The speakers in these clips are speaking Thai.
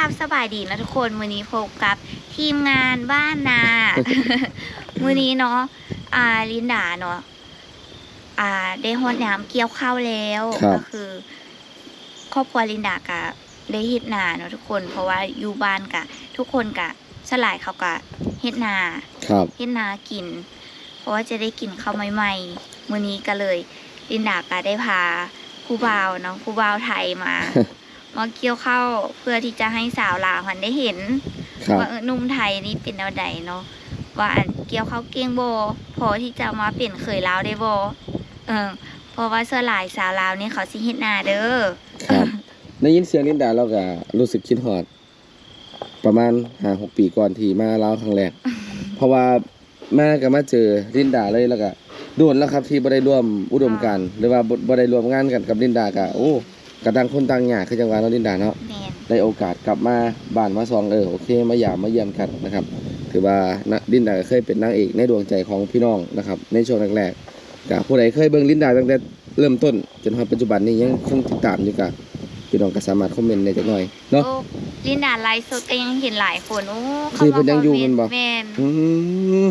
ราบสบายดีนะทุกคนมือนี้พบกับทีมงานบ้านนา มือนี้เนาะอ่าลินดาเนาะอ่า ได้ฮอดน้ำเกี่ยวข้าวแล้วครับ ก็คือ ครอบครัวลินดากะได้เฮ็ดนาเนาะทุกคน เพราะว่าอยู่บ้านกะ ทุกคนกะสลายเขากะเฮ็ดนาครับ เฮ็ดนากิน เพราะว่าจะได้กินข้าวใหม่ๆมื้อนี้ก็เลยลินดาก็ได้พาผู้บ่าวเนาะผู้บ่าวไทยมา มาเกี่ยวข้าวเพื่อที่จะให้สาวลาวหันได้เห็นครับว่าเออหนุ่มไทยนี่เป็นแนวใดเนาะว่าอันเกี่ยวข้าวเก่งบ่พอที่จะมาเป็นเคยลาวได้บ่เออเพราะว่าเสื้อลายสาวลาวนี่เขาสิเฮ็ดนาเด้อครับได้ยินเสียงลินดาเราก็รู้สึกคิดฮอด ประมาณห้าหกปีก่อนที่มาลาวครั้งแรกเพราะว่ามาก็มาเจอลินดาเลยแล้วก็ด่วนแล้วครับที่บ่ได้ร่วมอุดมการณ์หรือว่าบ่บ่ได้ร่วมงานกันกับลินดาก็โอ้ ก็ต่างคนต่างหยากคือจังหวะเนาะลินดาเนาะแม่นได้โอกาสกลับมาบ้านมาซองเออโอเคมาหยามมาเยี่ยมกันนะครับ ถือว่านะลินดาก็เคยเป็นนางเอกในดวงใจของพี่น้องนะครับ ในช่วงแรกๆกับผู้ใดเคยเบิ่งลินดาตั้งแต่เริ่มต้น จนถึงปัจจุบันนี้ยังคงติดตามอยู่กับพี่น้องก็สามารถคอมเมนต์ได้จักหน่อยเนาะ โอ้ลินดาไลฟ์สดก็ยังเห็นหลายคนโอ้คือเพิ่นยังอยู่แม่นบ่ แม่นอืม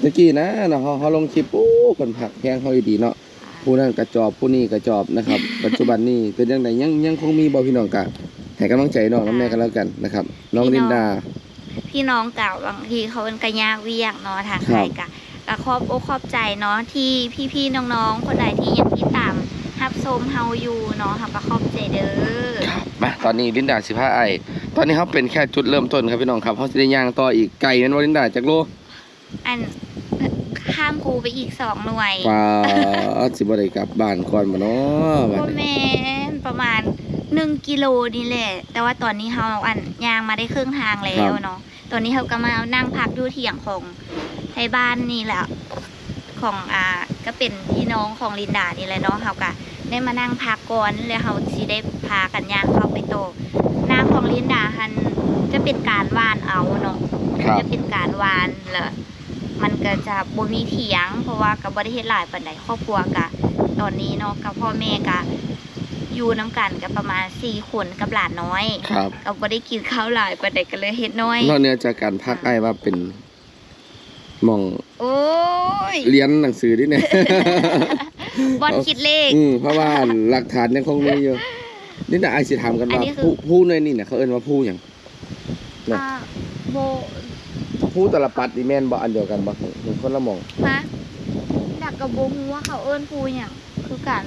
เมื่อกี้นะเนาะเขาเขาลงคลิปโอ้คนผักแพงเขาดีๆเนาะ ผู้นั้นกระจอบผู้นี้กระจอบนะครับ ปัจจุบันนี้เป็นยังไงยังยังคงมีบ่พี่น้องกะให้กำลังใจน้องน้ำแม่กันแล้วกันนะครับ น้องลินดา พี่น้องเก่าบางทีเขาเป็นกระยากเวียกเนาะทางครัใครบกะกะขอบอกขอบใจเนาะที่พี่ๆน้องๆ คนใดที่ยังติดตามรับชมเฮาอยู่เนาะค่ะก็ขอบใจเด้อครับมาตอนนี้ลินดาสิพาไอตอนนี้เขาเป็นแค่จุดเริ่มต้นครับพี่น้องครับเขาจะได้ย่างต่ออีกไก่นั้นว่าลินดาจากโลอัน ข้ามกูไปอีกสองหน่วยปลาสิบ่ได้กลับบ้านก่อนบ่เนาะบัดโอนี้แมนประมาณหนึ่งกิโลนี่แหละ แต่ว่าตอนนี้เฮาอันยางมาได้ครึ่งทางแล้วเนาะตอนนี้เขาก็มานั่งพักดูเถียงของไทยบ้านนี่แหละของอ่าก็เป็นพี่น้องของลินดานี่แหละเนาะเขาก็ได้มานั่งพักก่อนแล้วเขาสิได้พากันย่างเข้าไปโตหน้าของลินดาฮันจะเป็นการวานเอาเนาะครับจะเป็นการวานแล้ว มันก็จะบ่มีเถียง เพราะว่ากับบ่ได้เฮ็ดหลายปานใดครอบครัวกะตอนนี้เนาะกับพ่อแม่กะอยู่น้ำกันกับประมาณสี่คนกับหลานน้อยครับก็บ่ได้กินข้าวหลายปานใดก็เลยเฮ็ดน้อยนอกเหนือจากการพักไอ้ว่าเป็นหมองโอ้ยเรียนหนังสือดิเนี่ยบอลคิดเลขอืมเพราะว่าหลักฐานยังคงมีอยู่นี่นะไอสิถามกันอันว่านี้คือผู้ผู้ในนี่เนี่ยเขาเอิ้นว่าผู้หยังน่ะอ่าโบ ผู้ตลปัดนี่แม่นบ่อันเดียวกันบ่ของคนละหมองฮะดักกับโบฮู้ว่าเขาเอิ้นปูหยังคือกัน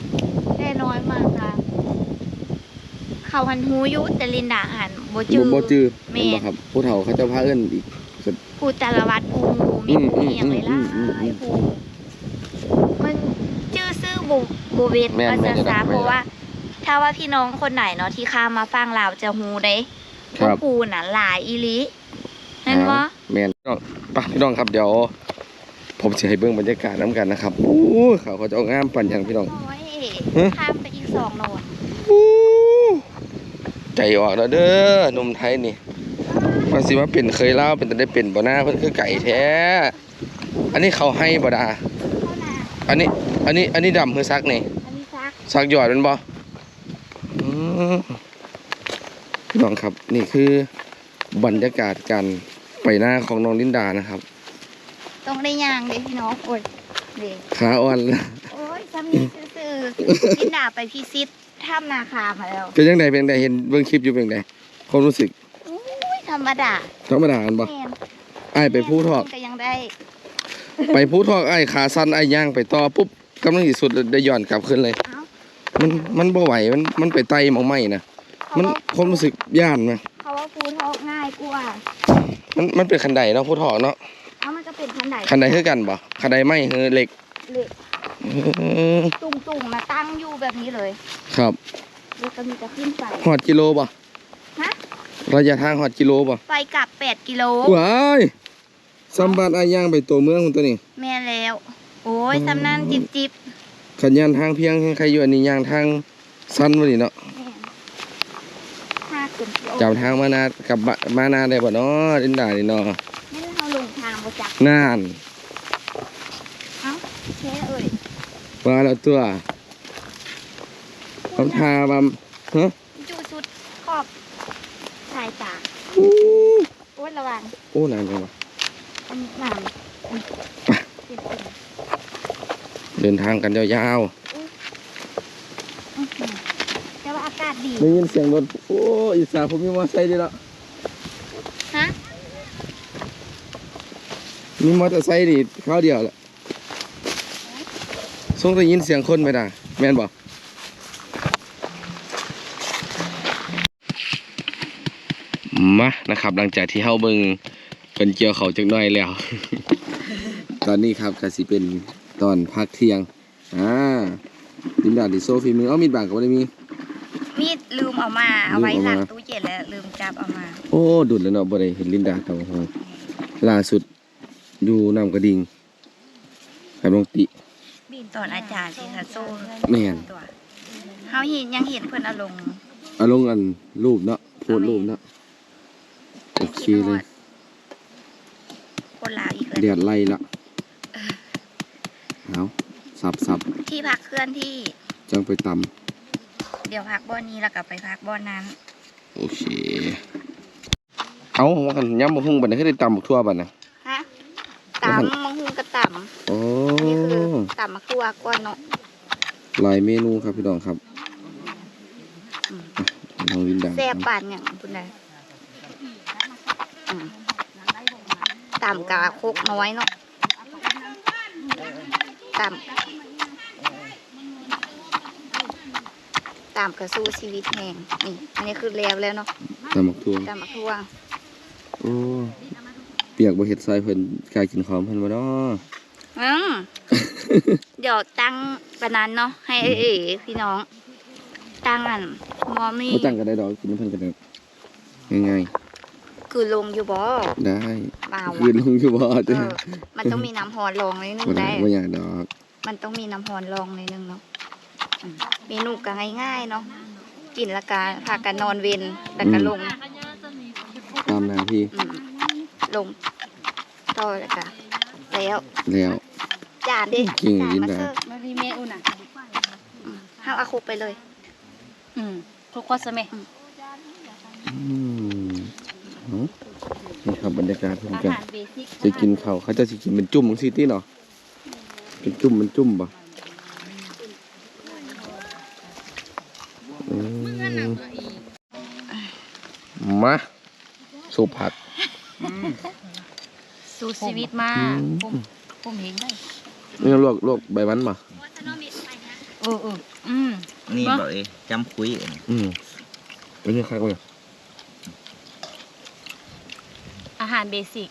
ได้น้อยมากค่ะ เขาหันฮู้อยู่แต่ลินดาหันบ่จืบ่อบ่จื้อแม่เห็นบ่ครับ ผู้เฒ่าเขาเจ้าพาเอิ้นอีกปูจารวัตรปูงูมีปูอหย่างไรล่ะอืมอืมอืมอืมปูมันชื่อซื่อโบโบเวตแม่นก็แม่จะนซาแม่นเพราะว่า ถ้าว่าพี่น้องคนไหนเนาะที่ข้ามมาฟังลาวจะฮู้ได้คว่ารับปูน่ะหลายอีหลีนั่นวะ แม่นพี่น้องไปพี่น้องครับเดี๋ยว ผมสิให้เบิ่งบรรยากาศนํกันนะครับโอ้ยเขาเขาจะเอางามปั่นหยังพี่น้อง โอ้ยฮะ ข้ามไปอีกสองโหนดใจออกแล้วเด้อหนุ่มไทยนี่มันสิว่าเป็นเคยเล่าวเป็นแต่ได้เป็นบ่หน้าเพิ่นคือไก่แท้ อันนี้เขาให้บ่ดา เข้าหน้าอันนี้ อันนี้ อันนี้ดำคือซักนี่ อันนี้ซักซักหยอดเป็นบ่อืมพี่น้องครับนี่คือบรรยากาศการ ไปหน้าของน้องลินดานะครับ ต้องได้ย่างเด้พี่น้องโอ้ยเด้ขาอ่อน โอ้ยซ้ำนี่ซื่อๆกินหนาไปพิซิตถ้ำนาคามาแล้วเป็นยังไงเป็นยังไงเห็นเบิ่งคลิปอยู่เป็นยังไงความรู้สึกอุ้ยธรรมดาธรรมดาอันบ่แม่นอ้ายไปผู้ทอกก็ยังได้ไปผู้ทอกอ้ายขาสั้นอ้ายย่างไปต่อปุ๊บกำลังสิสุดได้ย้อนกลับขึ้นเลย เอ้ามันมันบ่ไหวมันมันไปไต่หมองไม่นะเขามันว่าความรู้สึกย่านไหมเขาว่าปูทอกง่ายกว่า มันมันเป็นคันไดเนาะผู้ถอเนาะเอ้ามันก็เป็นคันไหนคันไดคือกันบ่คันไดไม่เฮอเหล็กเหล็กเออตุ่งๆมาตั้งอยู่แบบนี้เลย ครับแล้วก็มีจะขึ้นไปหอดกิโลบ่ฮะระยะทางหอดกิโลบ่ไปกลับ8กิโลว้ายซัมบัดอาย่างไปตัวเมืองคนตัวนี้ แม่แล้ว โอ้ยสำนันจิบจิบขันยานทางเพียงใครอยู่อันนี้ย่างทางสั้นบ่นี่เนาะ แม่นห้าขึ้นกิโล จำทางมานากับบ้านมานาได้บ่เนาะดินดานี่เนาะไม่ได้เขาลงทางประจักนานเอ้าแค่เอ่ยว่าแล้วตัวคำทาบาฮะจูสุดขอบสายตาอู้โอ้ยระวังโอ้นานจังวะอันนี้น้ำอุ๊ยเจ็บปวดเดินทางกันยาวอื้อหือแต่ว่าอากาศดี ๆ ได้ยินเสียงรถโอ้อีสานผมมีมอเตอร์ไซค์ด้วยละฮะมีมอเตอร์ไซค์นี่ข้าวเดียวแหละส่งได้ยินเสียงคนไหมด่าแม่นบ่มานะครับ หลังจากที่เฮาเบิ่งเพิ่นเกี่ยวเขาวจักหน่อยแล้ว ตอนนี้ครับก็สิเป็นตอนพักเที่ยงอ่าลินดาดิโซฟีมือเอ้ามีดบางก็บ่ได้มีมีดลืม เอามา เอาไว้ลืมหลัเอางมาตู้เย็นแล้วลืมจับเอามา โอ้ดุดแล้วเนาะบ่ได้เห็นลินดาตำบักหงล่าสุดอยู่น้ำกระดิ่งกับน้องติ บินตอนอาจารย์ที่ค่ะโซ่แม่น ตัวเฮาเห็นยังเห็นเพิ่นเอาลงเอาลงอันรูปเนาะโพสต์รูปเนาะโอเคเลยคนลาวอีกเดืเลยอดไล่ละเอาสับสับที่พักเคลื่อนที่จังไปต เดี๋ยวพักบ่อนนี้แล้วก็ไปพักบ่อนนั้นำโอเค เอาว่ากันย้ำมาหุ้งบัดนี้ให้ได้ตำบักทั่วบัดนะฮะตำมังหุงกระตโอ้ำนี่คือตำมะขัวก้อนเนาะหลายเมนูครับพี่น้องครับอืมอะน้องลินดาแซ่บปานอย่างคุณนายอืมตำกะโคกน้อยเนาะตำ ตำกระสู้ชีวิตแห่งนี่ อันนี้คือแล้วแล้วเนาะตำบักทั่วตำมะขัวโอ้เปียกบ่เฮ็ดใส่เพิ่นกายกินของเพิ่นบ่เนาะอืมเดี๋ยวตั้งปานนั้นเนาะให้เอ๋เอ๋พี่น้อง ตั้งอันมอมี่บ่ตั้งก็ได้ดอกกินน้ำเพิ่นก็ได้ง่ายคือลงอยู่บ่ๆได้เปล่าคืนลงอยู่บ่เอเด้ออมันต้องมีน้ำฮอนรองนิดนึงบ่ได้ได้บ่อยากดอก มันต้องมีน้ำฮอนรองนิดนึงเนาะอืม เมนูก็ง่ายๆเนาะกินและกาพากันนอนเวนแล้วก็ลงตามหน้าที่อืมลงต่อแล้วก็แล้วแล้ว จานดิจริงจานยินมาดาเสิร์ฟมารีเมอุน่ะ อืมห้ามเอาคุกไปเลย อืมทุกคนสมัยอืมเอานี่ครับบรรยากาศเพิ่นอากันหารเบสิกจะกินข้าวเขาจะสิกินเป็นจุ่มจังซี่ติเนาะเป็นจุ่มเป็นจุ่มบ่อื มาสุผัก สู่ชีวิตมาอืมผมผมเห็นได้นี่ลวกลวกใบมันบ่เออเอออืม นี่บ่ บอกเลยจำคุยเองอืมไปเรียกคักเลยอาหารเบสิก